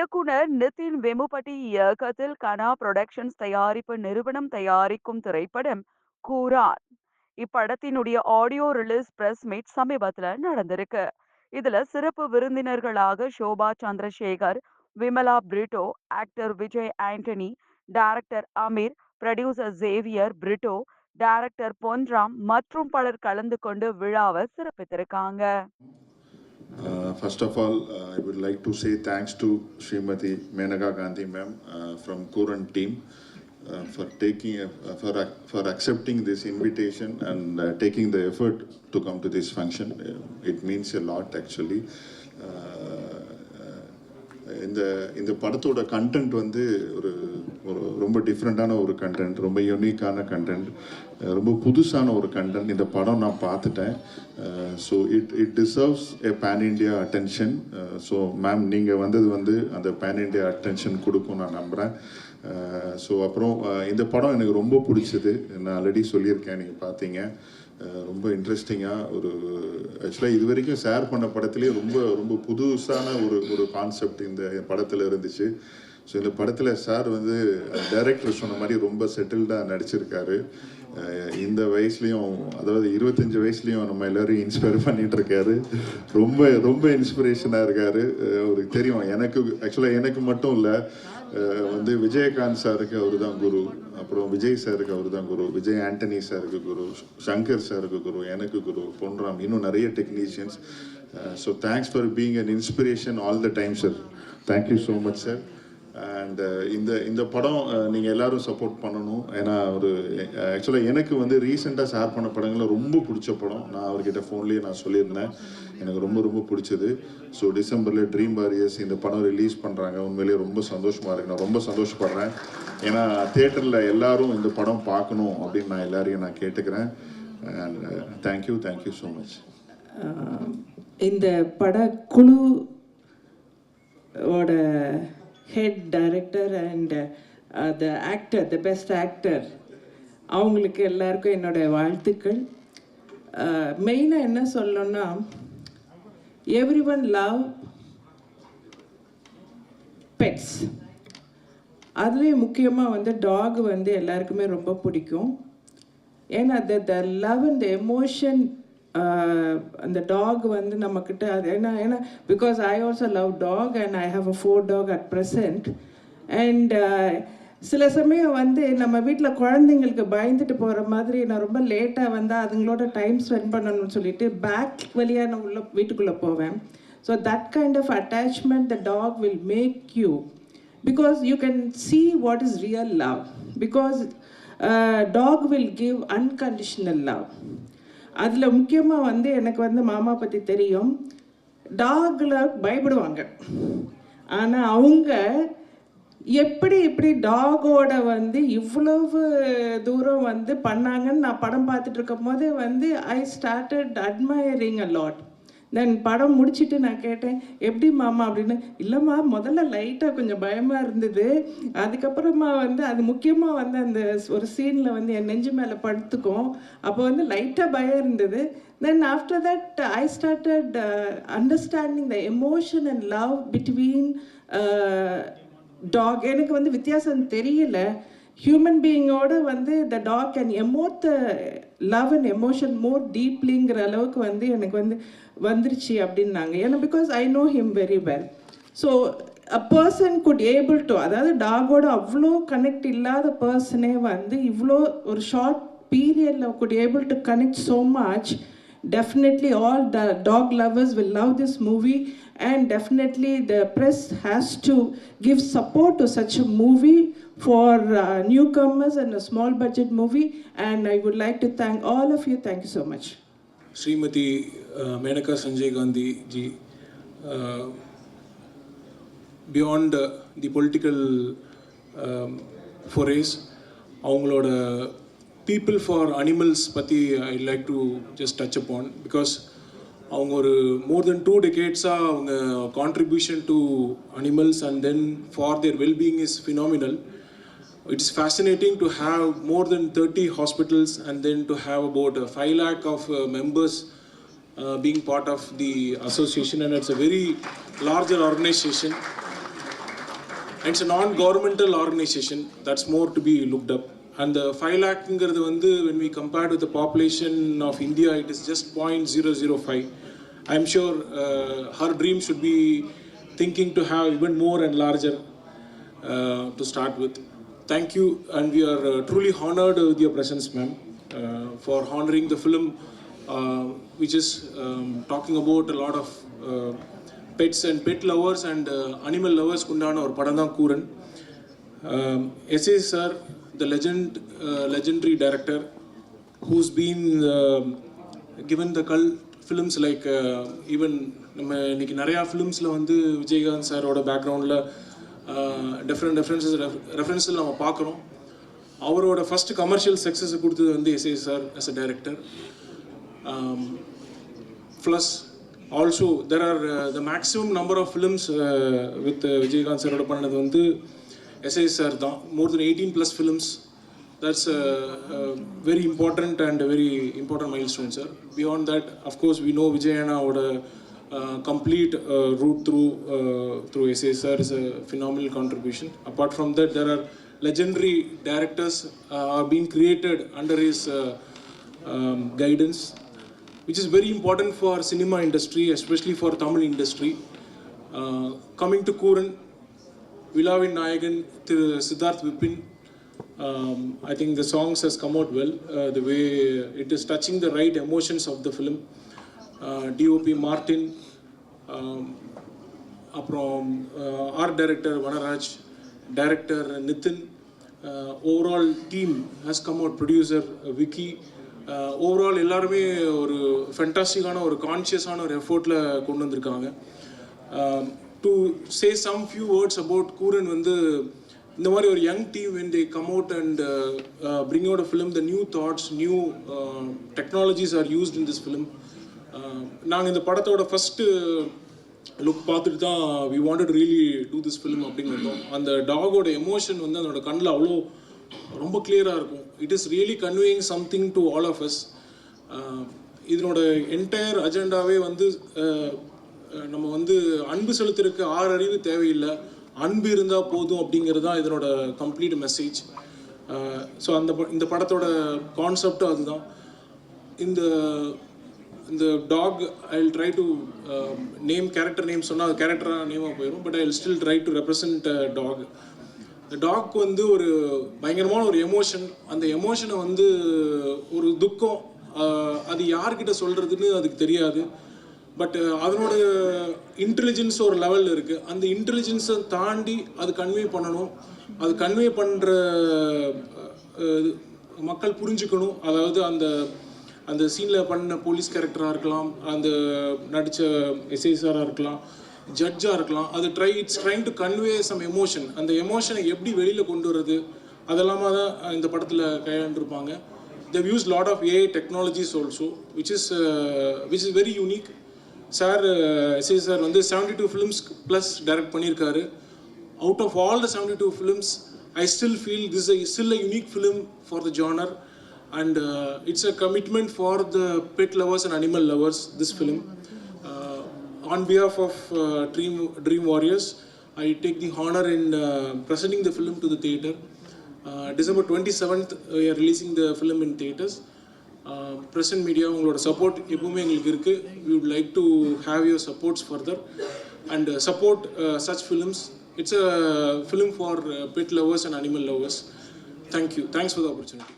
இயக்குனர் நிதின் வெமுபட்டி இயக்கத்தில் கனா புரொடக்ஷன்ஸ் தயாரிப்பு நிறுவனம் தயாரிக்கும் திரைப்படம் கூரான் இப்படத்தினுடைய ஆடியோ ரிலீஸ் பிரஸ் மீட் சமீபத்துல நடந்திருக்கு. இதுல சிறப்பு விருந்தினர்களாக Shobha Chandrasekhar Vimala Britto actor Vijay Antony director Ameer producer Xavier Britto director Ponram மற்றும் பலர் கலந்து கொண்டு விழாவை சிறப்பித்திருக்காங்க. Uh, First of all, uh, I would like to say thanks to Srimati Menaka Gandhi ma'am uh, from Kuran team uh, for taking, uh, for, ac- for accepting this invitation and uh, taking the effort to come to this function. Uh, It means a lot actually. Uh, இந்த இந்த படத்தோட content வந்து ஒரு ஒரு ரொம்ப டிஃப்ரெண்ட்டான ஒரு content ரொம்ப யூனிக்கான கண்டென்ட் ரொம்ப புதுசான ஒரு கண்டென்ட் இந்த படம் நான் பார்த்துட்டேன். So it it deserves a pan India attention so ma'am நீங்கள் வந்தது வந்து அந்த பேன் இண்டியா அட்டென்ஷன் கொடுக்கும் நான் நம்புகிறேன் ஸோ அப்புறம் இந்த படம் எனக்கு ரொம்ப பிடிச்சது. நான் ஆல்ரெடி சொல்லியிருக்கேன் நீங்கள் பார்த்தீங்க. ரொம்ப இன்ட்ரெஸ்டிங்காக ஒரு ஆக்சுவலாக இது வரைக்கும் ஷேர் பண்ண படத்துலேயே ரொம்ப ரொம்ப புதுசான ஒரு ஒரு கான்செப்ட் இந்த படத்தில் இருந்துச்சு. ஸோ இந்த படத்தில் சார் வந்து டைரக்டர் சொன்ன மாதிரி ரொம்ப செட்டில்டாக நடிச்சிருக்காரு. இந்த வயசுலேயும் அதாவது இருபத்தஞ்சி வயசுலேயும் நம்ம எல்லோரும் இன்ஸ்பயர் பண்ணிகிட்ருக்காரு ரொம்ப ரொம்ப இன்ஸ்பிரேஷனாக இருக்காரு. அவருக்கு தெரியும். எனக்கு ஆக்சுவலாக எனக்கு மட்டும் இல்லை வந்து விஜயகாந்த் சாருக்கு அவர் தான் குரு. அப்புறம் விஜய் சாருக்கு அவர் தான் குரு. விஜய் ஆண்டனி சாருக்கு குரு. சங்கர் சாருக்கு குரு. எனக்கு குரு. பொன்ராம். இன்னும் நிறைய technicians so thanks for being an inspiration all the time sir thank you so much sir and uh, இந்த இந்த படம் uh, நீங்கள் எல்லாரும் சப்போர்ட் பண்ணணும். ஏன்னா ஒரு ஆக்சுவலாக எனக்கு வந்து ரீசெண்டாக ஷேர் பண்ண படங்களில் ரொம்ப பிடிச்ச படம். நான் அவர்கிட்ட ஃபோன்லேயே நான் சொல்லியிருந்தேன். எனக்கு ரொம்ப ரொம்ப பிடிச்சது. ஸோ டிசம்பரில் ட்ரீம் வாரியர்ஸ் இந்த படம் ரிலீஸ் பண்ணுறாங்க உண்மையிலேயே ரொம்ப சந்தோஷமாக இருக்கு. நான் ரொம்ப சந்தோஷப்படுறேன். ஏன்னா தேட்டரில் எல்லாரும் இந்த படம் பார்க்கணும் அப்படின்னு நான் எல்லாரையும் நான் கேட்டுக்கிறேன். And thank you thank you so much இந்த படக்குழு ஓட head director and the actor the best actor அவங்களுக்கு எல்லாருக்கும் என்னோட வாழ்த்துக்கள். Uh, மெயினாக என்ன சொல்லணும்னா எவ்ரி ஒன் லவ் பெட்ஸ் அதுலேயும் முக்கியமாக வந்து டாக் வந்து எல்லாருக்குமே ரொம்ப பிடிக்கும். ஏன்னா the the love and emotion அந்த டாக் வந்து நம்மக்கிட்ட அது ஏன்னா ஏன்னா because I also love dog and I have a four dog at present and சில சமயம் வந்து நம்ம வீட்டில் குழந்தைங்களுக்கு பயந்துட்டு போகிற மாதிரி நான் ரொம்ப லேட்டாக வந்தால் அதுங்களோட டைம் ஸ்பெண்ட் பண்ணணும்னு சொல்லிட்டு பேக் வழியாக நான் உள்ள வீட்டுக்குள்ளே போவேன். So that kind of attachment the dog will make you because you can see what is real love because dog will give unconditional love அதில் முக்கியமாக வந்து எனக்கு வந்து மாமா பற்றி தெரியும். டாகில் பயப்படுவாங்க. ஆனால் அவங்க எப்படி இப்படி டாகோட வந்து இவ்வளவு தூரம் வந்து பண்ணாங்கன்னு நான் படம் பார்த்துட்டு இருக்கும் போது வந்து I started admiring a lot then படம் முடிச்சுட்டு நான் கேட்டேன் எப்படி மாமா? அப்படின்னு. இல்லைம்மா முதல்ல லைட்டாக கொஞ்சம் பயமாக இருந்தது. அதுக்கப்புறமா வந்து அது முக்கியமாக வந்து அந்த ஒரு சீனில் வந்து என் நெஞ்சு மேலே படுத்துக்கும். அப்போ வந்து லைட்டாக பயம் இருந்தது. Then after that I started understanding the emotion and love between dog எனக்கு வந்து வித்தியாசம் தெரியல. ஹியூமன் பீயிங்கோடு வந்து the dog and emote love and emotion more டீப்லிங்கிற அளவுக்கு வந்து எனக்கு வந்து வந்துருச்சு அப்படின்னாங்க. ஏன்னா because I know him very well so a person good able to அதாவது டாகோட அவ்வளோ கனெக்ட் இல்லாத பர்சனே வந்து இவ்வளோ ஒரு ஷார்ட் பீரியடில் good able to connect so much definitely all the dog lovers will love this movie and definitely the press has to give support to such a movie for uh, newcomers and a small budget movie. And I would like to thank all of you. Thank you so much. Srimati uh, Menaka Sanjay Gandhi ji, uh, beyond uh, the political um, forays, அவங்களோட people for animals பற்றி I like to just touch upon because அவங்க ஒரு more then two டெகேட்ஸாக அவங்க contribution to animals and then for their wellbeing is phenomenal it's fascinating to have more than 30 hospitals and then to have about uh, 5 lakh of uh, members uh, being part of the association and it's a very larger organization And it's a non-governmental organization that's more to be looked up. And the 5 lakhங்கிறது வந்து when we compared with the population of India, it is just 0.005. I'm sure uh, her dream should be thinking to have even more and larger uh, to start with. Thank you and we are truly honoured honored with your presence, ma'am, uh, for honoring the film, uh, which is um, pets and pet lovers and animal லவர்ஸ்க்கு உண்டான ஒரு படம் தான் Kooran SA sir the legend legendary director who's been given the cult films like even நம்ம இன்னைக்கு நிறையா ஃபிலிம்ஸில் வந்து விஜயகாந்த் சாரோட பேக்ரவுண்டில் டிஃப்ரெண்ட் ரெஃபரன்சஸ் ரெஃபரன்ஸில் நம்ம பார்க்குறோம். அவரோட ஃபஸ்ட்டு கமர்ஷியல் சக்ஸஸ் கொடுத்தது வந்து SA sir as a director plus also there are the maximum number of films with Vijayakanth சாரோட பண்ணது வந்து எஸ்ஐ சார் தான். More then eighteen plus films that's very important and very important milestone sir beyond that of course we know விஜயனாவோட Uh, complete uh, route through uh, through SSR is a phenomenal contribution. Apart from that, there are legendary directors are being created under his um, guidance, which is very important for cinema industry, especially for Tamil industry. coming to Kuran, Vilavin Nayagan, Siddharth Vipin, um, I think the songs has come out well, uh, the way it is touching the right emotions of the film. DOP Martin அப்புறம் art director Vanaraj director Nithin overall team has come out producer Vicky overall எல்லாருமே ஒரு ஃபென்டாஸ்டிக்கான ஒரு கான்ஷியஸான ஒரு எஃபோர்ட்டில் கொண்டு வந்திருக்காங்க. To say some few words about Kooran வந்து இந்த மாதிரி ஒரு young team when they come out and bring out a film the new thoughts new technologies are used in this film நாங்கள் இந்த படத்தோட ஃபஸ்ட்டு லுக் பார்த்துட்டு தான் we wanted really to this film அப்படின்னு வந்தோம் அந்த டாகோட எமோஷன் வந்து அதோட கண்ணில் அவ்வளோ ரொம்ப கிளியராக இருக்கும். It is really conveying something to all of us இதனோட என்டையர் அஜெண்டாவே வந்து நம்ம வந்து அன்பு செலுத்துறதுக்கு ஆறு அறிவு தேவையில்லை. அன்பு இருந்தால் போதும் அப்படிங்கிறது தான் இதனோட கம்ப்ளீட் மெசேஜ் ஸோ அந்த ப- இந்த படத்தோட கான்செப்டும் அதுதான். இந்த இந்த dog I will try to name character name சொன்னால் அது கேரக்டராக நேமாக போயிடும் but I will still try to represent dog இந்த டாக் வந்து ஒரு பயங்கரமான ஒரு எமோஷன் அந்த எமோஷனை வந்து ஒரு துக்கம் அது யார்கிட்ட சொல்கிறதுன்னு அதுக்கு தெரியாது. பட் uh, அதனோட இன்டெலிஜென்ஸ் ஒரு லெவலில் இருக்குது அந்த இன்டெலிஜென்ஸை தாண்டி அது கன்வே பண்ணணும். அது கன்வே பண்ணுற மக்கள் புரிஞ்சுக்கணும். அதாவது அந்த அந்த சீனில் பண்ண போலீஸ் கேரக்டராக இருக்கலாம் அந்த நடித்த எஸ்ஐஸாராக இருக்கலாம் ஜட்ஜாக இருக்கலாம் அது try it's trying to convey some emotion அந்த எமோஷனை எப்படி வெளியில் கொண்டு வர்றது அதெல்லாம தான் இந்த படத்தில் கையாண்டிருப்பாங்க. They use lot of AI technologies also which is which is very unique sir SI sir வந்து seventy two films plus direct பண்ணியிருக்காரு. Out of all the 72 films, I still feel this is a, still a unique film for the genre, and uh, it's a commitment for the pet lovers and animal lovers. This film, uh, on behalf of uh, Dream Dream Warriors, I take the honor in uh, presenting the film to the theater. Uh, December 27th, we are releasing the film in theaters. Present media உங்களோட support எப்பவுமே எங்களுக்கு இருக்குது we would like to have your supports further and support such films it's a film for pet lovers and animal lovers thank you thanks for the opportunity